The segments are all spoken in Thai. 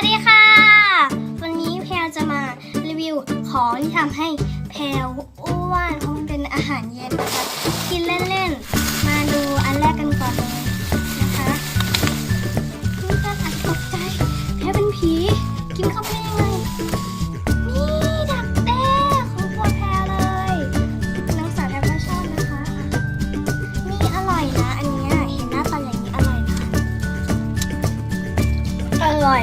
วัสดีค่ะ วันนี้แพลจะมารีวิวของที่ทำให้แพลอ้วนเพราะมันเป็นอาหารเย็นนะคะกินเล่นๆ มาดูอันแรกกันก่อนเลยนะคะนี่ก็อาจตกใจแพลเป็นผี กินเข้าไปได้ยังไงนี่ดักแด้ของโปรดแพลเลยน้องสาวแพลก็ชอบนะคะอะนี่อร่อยนะอันเนี้ยเห็นหน้าตาอย่างนี้อร่อยนะอร่อย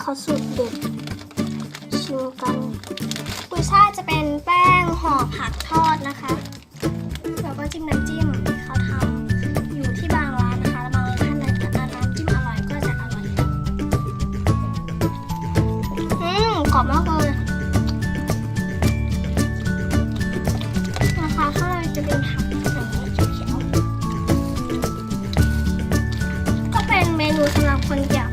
เขาสูตรเด็ดชิมกันกุยช่ายจะเป็นแป้งห่อผักทอดนะคะแล้วก็จิ้มน้ำจิ้มที่เขาทำอยู่ที่บางร้านนะคะแล้วบางท่านร้านน้ำจิ้มอร่อยก็จะอร่อยอืมกรอบมากเลยนะคะข้างในจะเป็นผักก็เป็นเมนูสำหรับคนอยาก